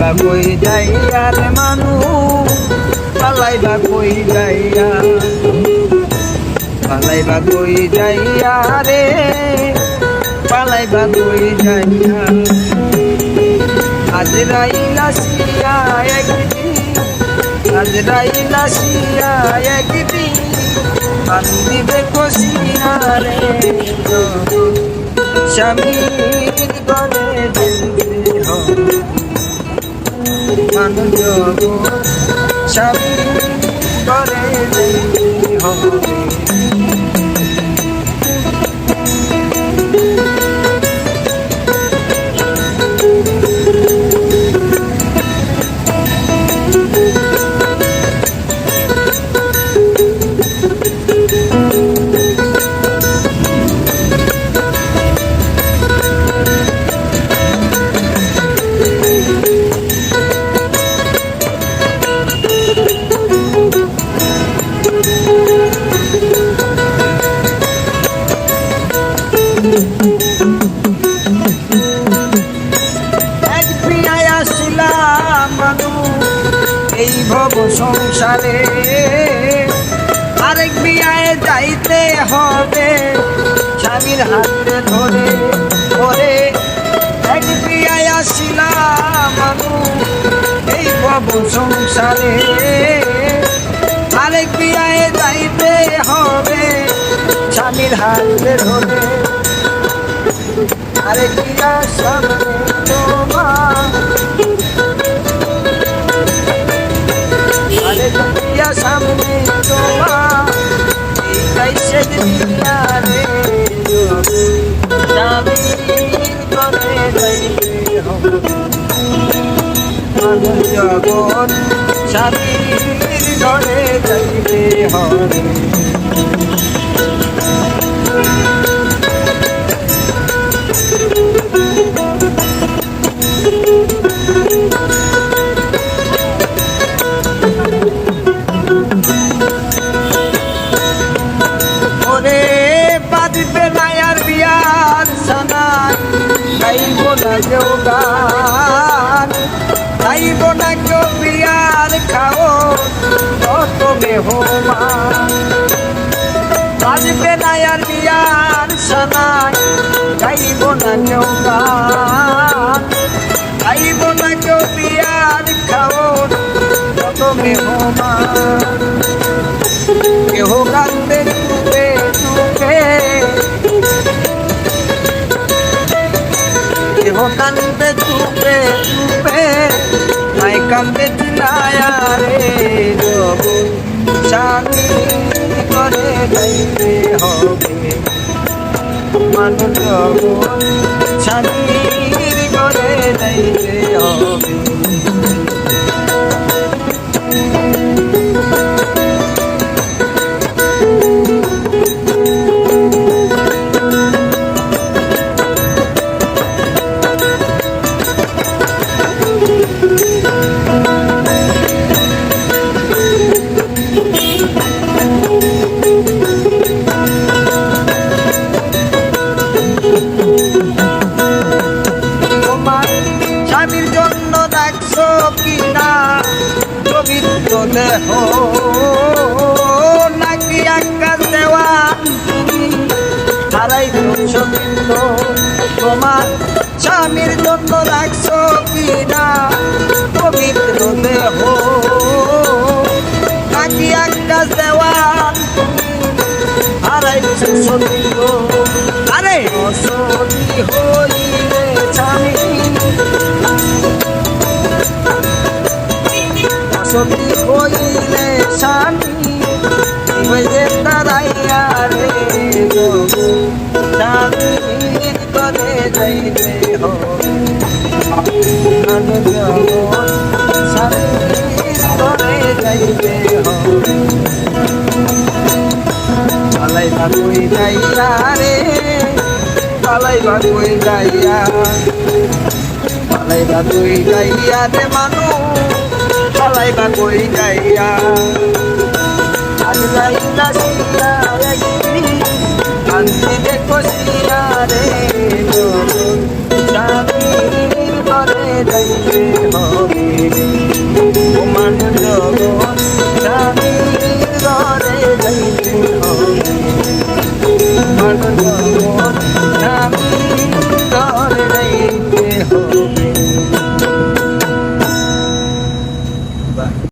পালাইবা কই যাইয়া রে মানু? পালাইবা কই যাইয়া? পালাইবা কই যাইয়া রে? পালাইবা কই যাইয়া? আজ রাইলা সিয়া একদিন, আজ হবে মানুষ স্বামীর এই ভব সংসারে আরেক বিয়ায় যাইতে হবে। স্বামীর হাতে ধরে ধরে এক বিয়ায় আসিলাম এই ভব সংসারে আরেক বিয়ায় যাইতে হবে। স্বামীর হাতে ধরে আরে কিরা সামনে তোমার জগৎ স্বামীর ঘরে যাইবে হবে গাইব না কেউ গান, গাইব না কেউ বিয়ার খাও কত মেহমান বাঁধবে মায়ার বিয়ার সানাই গাইব না কেউ গান, গাইব না কেউ কান্দে কেহ কানবে চুপে চুপে মাই কান্দে চিলায়া রে জগৎ স্বামী করে গাইতে হবে। মানুষ জগৎ স্বামীর করে গাইতে হবে। দেহ নাকি আকাশ দেওয়া হারাই ছবিত্র তোমার স্বামীর জন্য রাখছো কিনা? পবিত্র দেহ নাকি আকাশ দেওয়া হারাই ছবিত্র আরে অসতি হইলে স্বামী সতী হইলে স্বামী হইলে তারাইয়া রে স্বামীর করে যাইতে হবে স্বামীর করে যাইতে হবে পালাইবা কই যাইয়া রে পালাইবা কই যাইয়া। কই যাইয়া রে পলাই বা কই যাইয়া আল্লাহ ইল্লা শান্তি দেখো সিয়ারে চাবির করে যাইতে হবে তোমার জগৎ চাবির